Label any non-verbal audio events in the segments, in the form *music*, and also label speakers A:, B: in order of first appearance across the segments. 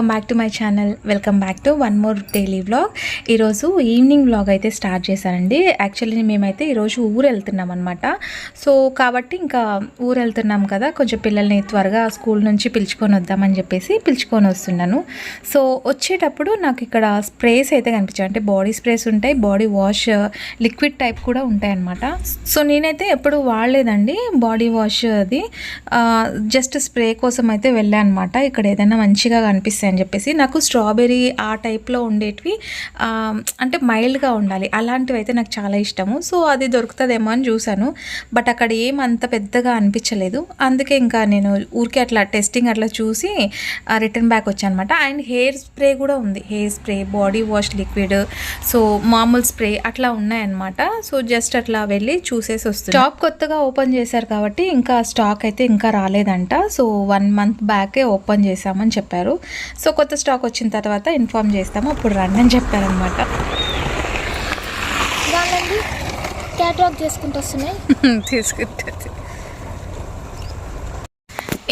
A: Welcome back to my channel. Welcome back to one more daily vlog. ఈరోజు evening vlog అయితే start చేశానండి. Actually మేమైతే ఈరోజు ఊరు వెళ్తున్నాం అనమాట సో కాబట్టి ఇంకా ఊరు వెళ్తున్నాం కదా కొంచెం పిల్లల్ని త్వరగా స్కూల్ నుంచి పిలుచుకొని వద్దామని చెప్పేసి పిలుచుకొని వస్తున్నాను. సో వచ్చేటప్పుడు నాకు ఇక్కడ స్ప్రేస్ అయితే కనిపించాయి. అంటే బాడీ స్ప్రేస్ ఉంటాయి బాడీ వాష్ లిక్విడ్ టైప్ కూడా ఉంటాయి అనమాట సో నేనైతే ఎప్పుడు వాడలేదండి బాడీ వాష్ అది. జస్ట్ స్ప్రే కోసం అయితే వెళ్ళాను అనమాట ఇక్కడ ఏదైనా మంచిగా కనిపిస్తాయి అని చెప్పేసి నాకు స్ట్రాబెర్రీ ఆ టైప్లో ఉండేటివి అంటే మైల్డ్గా ఉండాలి. అలాంటివి అయితే నాకు చాలా ఇష్టము. సో అది దొరుకుతుందేమో అని చూశాను. బట్ అక్కడ ఏం అంత పెద్దగా అనిపించలేదు. అందుకే ఇంకా నేను ఊరికే అట్లా టెస్టింగ్ అట్లా చూసి రిటర్న్ బ్యాక్ వచ్చాను అనమాట అండ్ హెయిర్ స్ప్రే కూడా ఉంది. Hair spray body wash liquid so మామూలు స్ప్రే అట్లా ఉన్నాయన్నమాట. సో జస్ట్ అట్లా వెళ్ళి చూసేసి వస్తుంది షాప్ కొత్తగా ఓపెన్ చేశారు కాబట్టి ఇంకా స్టాక్ అయితే ఇంకా రాలేదంట. సో వన్ మంత్ బ్యాకే ఓపెన్ చేశామని చెప్పారు. సో కొత్త స్టాక్ వచ్చిన తర్వాత ఇన్ఫామ్ చేస్తాము అప్పుడు రండి అని చెప్పారనమాట.
B: వాళ్ళండి చేసుకుంటూ వస్తున్నాయి. *laughs*
A: తీసుకుంటుంది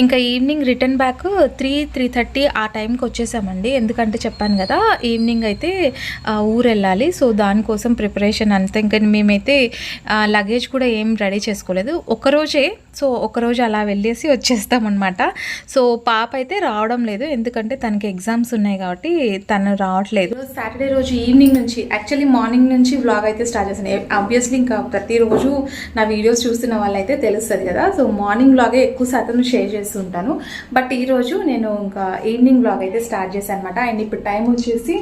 A: ఇంకా evening return back three three thirty ఆ టైంకి వచ్చేసామండి. ఎందుకంటే చెప్పాను కదా ఈవినింగ్ అయితే ఊరు వెళ్ళాలి సో దానికోసం ప్రిపరేషన్ అంతా ఇంకా మేమైతే లగేజ్ కూడా ఏం రెడీ చేసుకోలేదు. ఒకరోజే సో ఒకరోజు అలా వెళ్ళేసి వచ్చేస్తామన్నమాట. సో పాప అయితే రావడం లేదు. ఎందుకంటే తనకి ఎగ్జామ్స్ ఉన్నాయి కాబట్టి తను రావట్లేదు. సాటర్డే రోజు ఈవినింగ్ నుంచి యాక్చువల్లీ మార్నింగ్ నుంచి వ్లాగ్ అయితే స్టార్ట్ చేశాను. ఆబ్వియస్లీ ఇంకా ప్రతిరోజు నా వీడియోస్ చూస్తున్న వాళ్ళైతే తెలుస్తుంది కదా. సో మార్నింగ్ వ్లాగే ఎక్కువ శాతం షేర్ చేస్తుంటాను. బట్ ఈరోజు నేను ఇంకా ఈవినింగ్ బ్లాగ్ అయితే స్టార్ట్ చేశాను అనమాట అండ్ ఇప్పుడు టైం వచ్చేసి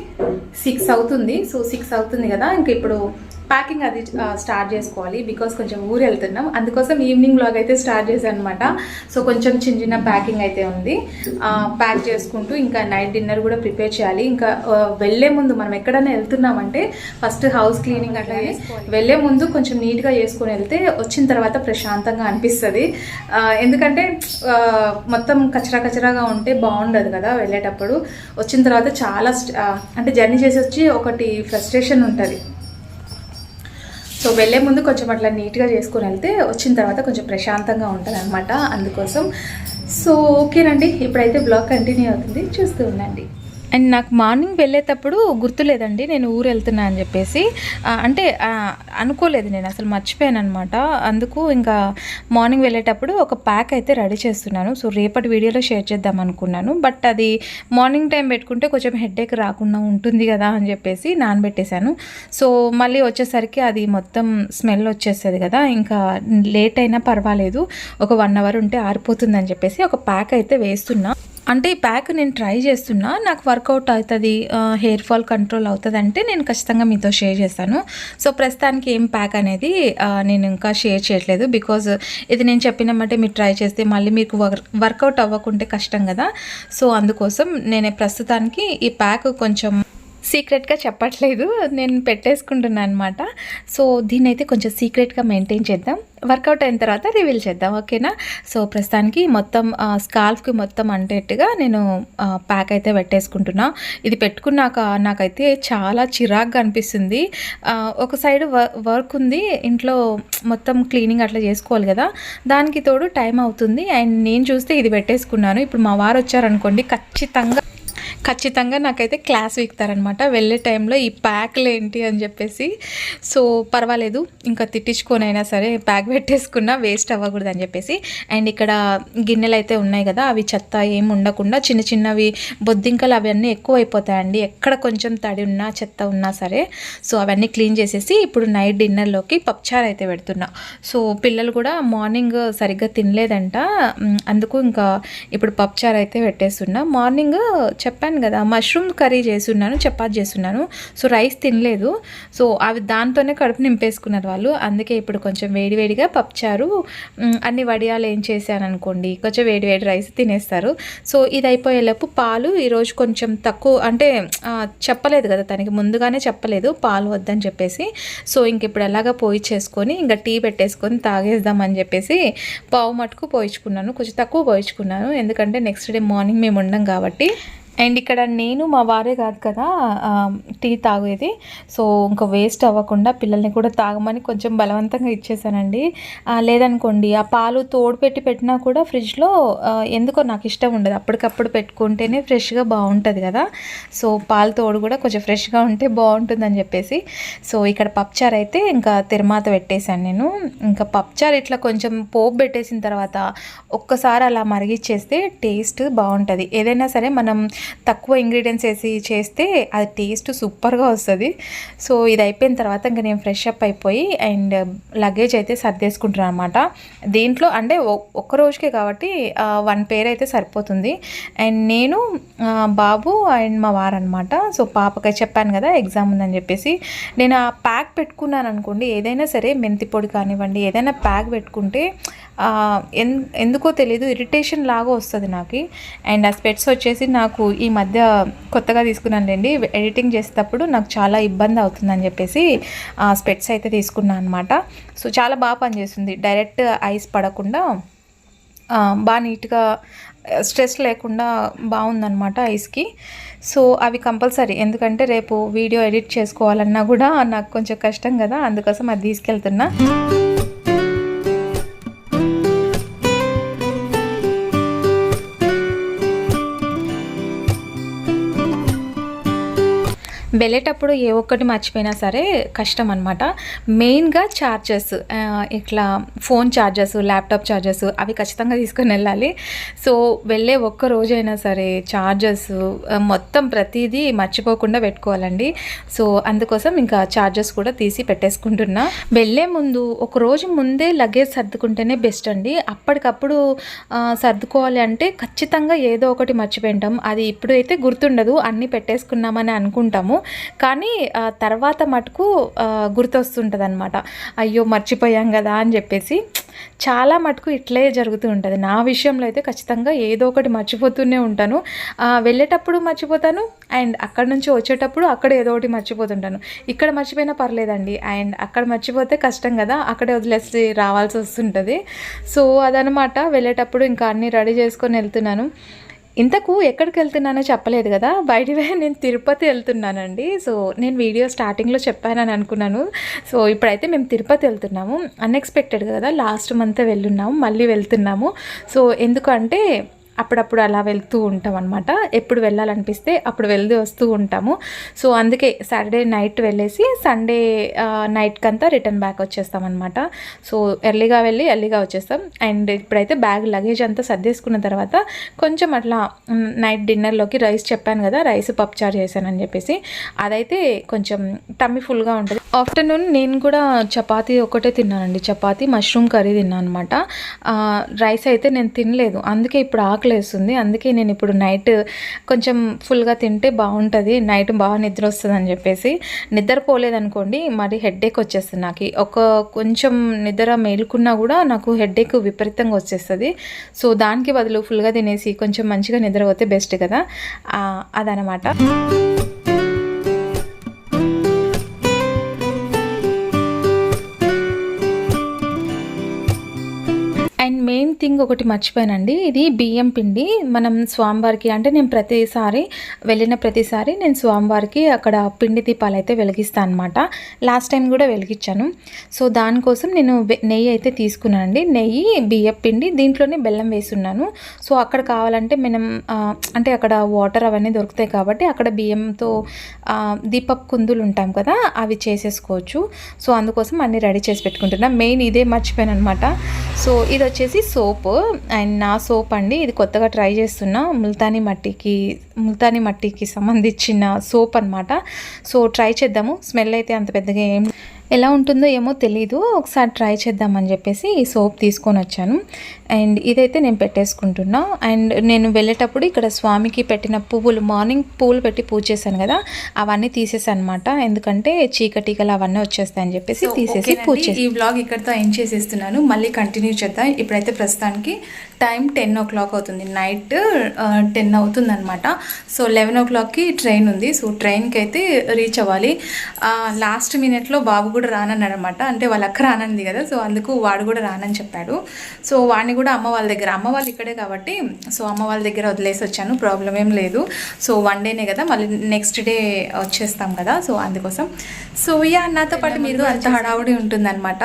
A: సిక్స్ అవుతుంది. సో సిక్స్ అవుతుంది కదా. ఇంకా ఇప్పుడు ప్యాకింగ్ అది స్టార్ట్ చేసుకోవాలి బికాస్ కొంచెం ఊరు వెళ్తున్నాం అందుకోసం ఈవినింగ్ వ్లాగ్ అయితే స్టార్ట్ చేశాను అనమాట సో కొంచెం చిన్న చిన్న ప్యాకింగ్ అయితే ఉంది. ప్యాక్ చేసుకుంటూ ఇంకా నైట్ డిన్నర్ కూడా ప్రిపేర్ చేయాలి. ఇంకా వెళ్ళే ముందు మనం ఎక్కడైనా వెళ్తున్నామంటే ఫస్ట్ హౌస్ క్లీనింగ్ అట్లా వెళ్ళే ముందు కొంచెం నీట్గా చేసుకొని వెళ్తే వచ్చిన తర్వాత ప్రశాంతంగా అనిపిస్తుంది. ఎందుకంటే మొత్తం కచరా కచరాగా ఉంటే బాగుండదు కదా వెళ్ళేటప్పుడు. వచ్చిన తర్వాత చాలా అంటే జర్నీ చేసి వచ్చి ఒకటి ఫ్రస్ట్రేషన్ ఉంటుంది. సో వెళ్ళే ముందు కొంచెం అట్లా నీట్గా చేసుకుని వెళ్తే వచ్చిన తర్వాత కొంచెం ప్రశాంతంగా ఉంటుంది అనమాట అందుకోసం. సో ఓకేనండి ఇప్పుడైతే బ్లాగ్ కంటిన్యూ అవుతుంది. చూస్తూ ఉండండి. అండ్ నాకు మార్నింగ్ వెళ్ళేటప్పుడు గుర్తులేదండి నేను ఊరు వెళ్తున్నా అని చెప్పేసి. అంటే అనుకోలేదు నేను అసలు మర్చిపోయాను అనమాట అందుకు ఇంకా మార్నింగ్ వెళ్ళేటప్పుడు ఒక ప్యాక్ అయితే రెడీ చేస్తున్నాను. సో రేపటి వీడియోలో షేర్ చేద్దాం అనుకున్నాను. బట్ అది మార్నింగ్ టైం పెట్టుకుంటే కొంచెం హెడేక్ రాకుండా ఉంటుంది కదా అని చెప్పేసి నానబెట్టేశాను. సో మళ్ళీ వచ్చేసరికి అది మొత్తం స్మెల్ వచ్చేస్తుంది కదా ఇంకా లేట్ అయినా పర్వాలేదు. ఒక వన్ అవర్ ఉంటే ఆరిపోతుందని చెప్పేసి ఒక ప్యాక్ అయితే వేస్తున్నా. అంటే ఈ ప్యాక్ నేను ట్రై చేస్తున్నా. నాకు వర్కౌట్ అవుతుంది హెయిర్ ఫాల్ కంట్రోల్ అవుతుంది అంటే నేను ఖచ్చితంగా మీతో షేర్ చేస్తాను. సో ప్రస్తుతానికి ఏం ప్యాక్ అనేది నేను ఇంకా షేర్ చేయట్లేదు బికాజ్ ఇది నేను చెప్పినమంటే మీరు ట్రై చేస్తే మళ్ళీ మీకు వర్కౌట్ అవ్వకుంటే కష్టం కదా. సో అందుకోసం నేను ప్రస్తుతానికి ఈ ప్యాక్ కొంచెం సీక్రెట్గా చెప్పట్లేదు నేను పెట్టేసుకుంటున్నాను అనమాట సో దీన్ని అయితే కొంచెం సీక్రెట్గా మెయింటైన్ చేద్దాం. వర్కౌట్ అయిన తర్వాత రివీల్ చేద్దాం ఓకేనా? సో ప్రస్తుతానికి మొత్తం స్కాల్ఫ్కి మొత్తం అంటేట్టుగా నేను ప్యాక్ అయితే పెట్టేసుకుంటున్నా. ఇది పెట్టుకున్నాక నాకైతే చాలా చిరాగ్గా అనిపిస్తుంది. ఒక సైడ్ వర్క్ ఉంది ఇంట్లో మొత్తం క్లీనింగ్ అట్లా చేసుకోవాలి కదా దానికి తోడు టైం అవుతుంది. అండ్ నేను చూస్తే ఇది పెట్టేసుకున్నాను. ఇప్పుడు మా వారు వచ్చారనుకోండి ఖచ్చితంగా ఖచ్చితంగా నాకైతే క్లాస్ వీక్తారనమాట. వెళ్ళే టైంలో ఈ ప్యాక్లు ఏంటి అని చెప్పేసి. సో పర్వాలేదు. ఇంకా తిట్టించుకొనైనా సరే ప్యాక్ పెట్టేసుకున్నా వేస్ట్ అవ్వకూడదు అని చెప్పేసి. అండ్ ఇక్కడ గిన్నెలు అయితే ఉన్నాయి కదా అవి చెత్త ఏం ఉండకుండా చిన్న చిన్నవి బొద్దింకలు అవన్నీ ఎక్కువ అయిపోతాయండి ఎక్కడ కొంచెం తడి ఉన్నా చెత్త ఉన్నా సరే. సో అవన్నీ క్లీన్ చేసేసి ఇప్పుడు నైట్ డిన్నర్లోకి పప్చార్ అయితే పెడుతున్నా. సో పిల్లలు కూడా మార్నింగ్ సరిగ్గా తినలేదంట. అందుకు ఇంకా ఇప్పుడు పప్చార్ అయితే పెట్టేస్తున్నా. మార్నింగ్ చెప్పాను కదా మష్రూమ్ కర్రీ చేస్తున్నాను చపాతి చేస్తున్నాను. సో రైస్ తినలేదు. సో అవి దాంతోనే కడుపు నింపేసుకున్నారు వాళ్ళు. అందుకే ఇప్పుడు కొంచెం వేడివేడిగా పప్చారు అన్ని వడియాలు ఏం చేశాను అనుకోండి కొంచెం వేడివేడి రైస్ తినేస్తారు. సో ఇది అయిపోయేలోపు పాలు ఈరోజు కొంచెం తక్కువ అంటే చెప్పలేదు కదా తనకి ముందుగానే చెప్పలేదు పాలు వద్దని చెప్పేసి. సో ఇంక ఇప్పుడు ఎలాగా పోయిచ్చేసుకొని ఇంకా టీ పెట్టేసుకొని తాగేద్దామని చెప్పేసి పావు మటుకు పోయించుకున్నాను. కొంచెం తక్కువ పోయించుకున్నాను. ఎందుకంటే నెక్స్ట్ డే మార్నింగ్ మేము ఉండం కాబట్టి. అండ్ ఇక్కడ నేను మా వారే కాదు కదా టీ తాగేది. సో ఇంకా వేస్ట్ అవ్వకుండా పిల్లల్ని కూడా తాగమని కొంచెం బలవంతంగా ఇచ్చేసానండి. లేదనుకోండి ఆ పాలు తోడు పెట్టి పెట్టినా కూడా ఫ్రిడ్జ్లో ఎందుకో నాకు ఇష్టం ఉండదు. అప్పటికప్పుడు పెట్టుకుంటేనే ఫ్రెష్గా బాగుంటుంది కదా. సో పాలు తోడు కూడా కొంచెం ఫ్రెష్గా ఉంటే బాగుంటుందని చెప్పేసి. సో ఇక్కడ పప్చార్ అయితే ఇంకా తిరుమాత పెట్టేశాను నేను. ఇంకా పప్చార్ ఇట్లా కొంచెం పోపు పెట్టేసిన తర్వాత ఒక్కసారి అలా మరిగిచ్చేస్తే టేస్ట్ బాగుంటుంది. ఏదైనా సరే మనం తక్కువ ఇంగ్రీడియంట్స్ వేసి చేస్తే అది టేస్ట్ సూపర్గా వస్తుంది. సో ఇది అయిపోయిన తర్వాత ఇంకా నేను ఫ్రెష్ అప్ అయిపోయి అండ్ లగేజ్ అయితే సర్దేసుకుంటున్నాను అనమాట దీంట్లో అంటే ఒ- ఒక్క రోజుకే కాబట్టి వన్ పేర్ అయితే సరిపోతుంది. అండ్ నేను బాబు అండ్ మా వారు అనమాట సో పాపకి చెప్పాను కదా ఎగ్జామ్ ఉందని చెప్పేసి. నేను ఆ ప్యాక్ పెట్టుకున్నాను అనుకోండి ఏదైనా సరే మెంతి పొడి కానివ్వండి ఏదైనా ప్యాక్ పెట్టుకుంటే ఎన్ ఎందుకో తెలియదు ఇరిటేషన్ లాగా వస్తుంది నాకు. అండ్ ఆ స్పెట్స్ వచ్చేసి నాకు ఈ మధ్య కొత్తగా తీసుకున్నానులేండి ఎడిటింగ్ చేసేటప్పుడు నాకు చాలా ఇబ్బంది అవుతుందని చెప్పేసి ఆ స్పెట్స్ అయితే తీసుకున్నాను అనమాట సో చాలా బాగా పనిచేస్తుంది. డైరెక్ట్ ఐస్ పడకుండా బాగా నీట్గా స్ట్రెస్ లేకుండా బాగుందనమాట ఐస్కి. సో అవి కంపల్సరీ. ఎందుకంటే రేపు వీడియో ఎడిట్ చేసుకోవాలన్నా కూడా నాకు కొంచెం కష్టం కదా అందుకోసం అది తీసుకెళ్తున్నా. వెళ్ళేటప్పుడు ఏ ఒక్కటి మర్చిపోయినా సరే కష్టం అనమాట మెయిన్గా ఛార్జెస్ ఇట్లా ఫోన్ ఛార్జెస్ ల్యాప్టాప్ ఛార్జెస్ అవి ఖచ్చితంగా తీసుకొని వెళ్ళాలి. సో వెళ్ళే ఒక్క రోజైనా సరే ఛార్జెస్ మొత్తం ప్రతిదీ మర్చిపోకుండా పెట్టుకోవాలండి. సో అందుకోసం ఇంకా ఛార్జెస్ కూడా తీసి పెట్టేసుకుంటున్నా. వెళ్ళే ముందు ఒక రోజు ముందే లగేజ్ సర్దుకుంటేనే బెస్ట్ అండి. అప్పటికప్పుడు సర్దుకోవాలి అంటే ఖచ్చితంగా ఏదో ఒకటి మర్చిపోయింటాం అది ఇప్పుడు అయితే గుర్తుండదు అన్నీ పెట్టేసుకున్నామని అనుకుంటాము. కానీ తర్వాత మటుకు గుర్తొస్తుంటుంది అనమాట అయ్యో మర్చిపోయాం కదా అని చెప్పేసి. చాలా మటుకు ఇట్లే జరుగుతూ ఉంటుంది. నా విషయంలో అయితే ఖచ్చితంగా ఏదో ఒకటి మర్చిపోతూనే ఉంటాను. వెళ్ళేటప్పుడు మర్చిపోతాను. అండ్ అక్కడ నుంచి వచ్చేటప్పుడు అక్కడ ఏదో ఒకటి మర్చిపోతుంటాను. ఇక్కడ మర్చిపోయినా పర్లేదండి. అండ్ అక్కడ మర్చిపోతే కష్టం కదా. అక్కడే వదిలేసి రావాల్సి వస్తుంటుంది. సో అదనమాట వెళ్ళేటప్పుడు ఇంకా అన్నీ రెడీ చేసుకొని వెళ్తున్నాను. ఇంతకు ఎక్కడికి వెళ్తున్నానో చెప్పలేదు కదా. బయటివే నేను తిరుపతి వెళ్తున్నానండి. సో నేను వీడియో స్టార్టింగ్లో చెప్పానని అనుకున్నాను. సో ఇప్పుడైతే మేము తిరుపతి వెళ్తున్నాము. అన్ఎక్స్పెక్టెడ్ కదా. లాస్ట్ మంత్ వెళ్ళున్నాము. మళ్ళీ వెళ్తున్నాము. సో ఎందుకంటే అప్పుడప్పుడు అలా వెళ్తూ ఉంటాం అనమాట ఎప్పుడు వెళ్ళాలనిపిస్తే అప్పుడు వెళ్ళి వస్తూ ఉంటాము. సో అందుకే సాటర్డే నైట్ వెళ్ళేసి సండే నైట్కి అంతా రిటర్న్ బ్యాక్ వచ్చేస్తాం అనమాట సో ఎర్లీగా వెళ్ళి ఎర్లీగా వచ్చేస్తాం. అండ్ ఇప్పుడైతే బ్యాగ్ లగేజ్ అంతా సర్దేసుకున్న తర్వాత కొంచెం అట్లా నైట్ డిన్నర్లోకి రైస్ చెప్పాను కదా రైస్ పప్పుచారు చేశానని చెప్పేసి. అదైతే కొంచెం టమ్మి ఫుల్గా ఉంటుంది. ఆఫ్టర్నూన్ నేను కూడా చపాతీ ఒకటే తిన్నానండి. చపాతీ మష్రూమ్ కర్రీ తిన్నాను అనమాట రైస్ అయితే నేను తినలేదు. అందుకే ఇప్పుడు ఆకలి లేస్తుంది అందుకే నేను ఇప్పుడు నైట్ కొంచెం ఫుల్గా తింటే బాగుంటుంది. నైట్ బాగా నిద్ర వస్తుంది అని చెప్పేసి నిద్రపోలేదనుకోండి మరి హెడ్ఏక్ వచ్చేస్తుంది నాకు. ఒక కొంచెం నిద్ర మేలుకున్నా కూడా నాకు హెడ్ఏక్ విపరీతంగా వచ్చేస్తుంది. సో దానికి బదులు ఫుల్గా తినేసి కొంచెం మంచిగా నిద్ర పోతే బెస్ట్ కదా. ఆ, అదనమాట. థింగ్ ఒకటి మర్చిపోయానండి. ఇది బియ్యం పిండి. మనం స్వామివారికి అంటే నేను ప్రతిసారి వెళ్ళిన ప్రతిసారి నేను స్వామివారికి అక్కడ పిండి దీపాలు అయితే వెలిగిస్తాను అనమాట లాస్ట్ టైం కూడా వెలిగించాను. సో దానికోసం నేను వె- నెయ్యి అయితే తీసుకున్నానండి. నెయ్యి బియ్యం పిండి దీంట్లోనే బెల్లం వేసున్నాను. సో అక్కడ కావాలంటే మనం అంటే అక్కడ వాటర్ అవన్నీ దొరుకుతాయి కాబట్టి అక్కడ బియ్యంతో దీపపు కుందులు ఉంటాం కదా అవి చేసేసుకోవచ్చు. సో అందుకోసం అన్నీ రెడీ చేసి పెట్టుకుంటున్నా. మెయిన్ ఇదే మర్చిపోయాను అనమాట సో ఇది వచ్చేసి సోప్ అండ్ నా సోప్ అండి ఇది కొత్తగా ట్రై చేస్తున్న. ముల్తానీ మట్టికి ముల్తానీ మట్టికి సంబంధించిన సోప్ అన్నమాట. సో ట్రై చేద్దాము. స్మెల్ అయితే అంత పెద్దగా ఏం ఎలా ఉంటుందో ఏమో తెలీదు. ఒకసారి ట్రై చేద్దామని చెప్పేసి ఈ సోప్ తీసుకొని వచ్చాను. అండ్ ఇదైతే నేను పెట్టేసుకుంటున్నా. అండ్ నేను వెళ్ళేటప్పుడు ఇక్కడ స్వామికి పెట్టిన పువ్వులు మార్నింగ్ పూలు పెట్టి పూజ చేశాను కదా అవన్నీ తీసేసాను అనమాట ఎందుకంటే చీకటికలు అవన్నీ వచ్చేస్తాయని చెప్పేసి తీసేసి పూజ
C: ఈ వ్లాగ్ ఇక్కడితో ఎండ్ చేసేస్తున్నాను. మళ్ళీ కంటిన్యూ చేద్దాం. ఇప్పుడైతే ప్రస్తుతానికి
A: టైం టెన్ ఓ క్లాక్ అవుతుంది. నైట్ టెన్ అవుతుంది అనమాట సో లెవెన్ ఓ క్లాక్కి ట్రైన్ ఉంది. సో ట్రైన్కి అయితే రీచ్ అవ్వాలి. లాస్ట్ మినిట్లో బాబు కూడా రానన్నాడు అనమాట అంటే వాళ్ళ అక్క రానంది కదా. సో అందుకు వాడు కూడా రానని చెప్పాడు. సో వాడిని కూడా అమ్మ వాళ్ళ దగ్గర అమ్మ వాళ్ళు ఇక్కడే కాబట్టి సో అమ్మ వాళ్ళ దగ్గర వదిలేసి వచ్చాను. ప్రాబ్లం ఏం లేదు. సో వన్ డేనే కదా. మళ్ళీ నెక్స్ట్ డే వచ్చేస్తాం కదా. సో అందుకోసం. సో యా నాతో పాటు మీరు అంత హడావుడి ఉంటుందన్నమాట.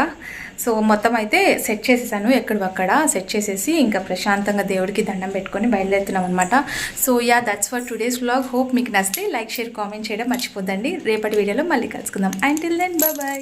A: సో మొత్తం అయితే సెట్ చేసేసాను ఎక్కడివక్కడ సెట్ చేసేసి ఇంకా ప్రశాంతంగా దేవుడికి దండం పెట్టుకొని బయలుదేరుతున్నాం అనమాట so ya that's for today's vlog hope మీకు నచ్చితే లైక్ షేర్ కామెంట్ చేయడం మర్చిపోద్దండి. రేపటి వీడియోలో మళ్ళీ కలుసుకుందాం. And till then bye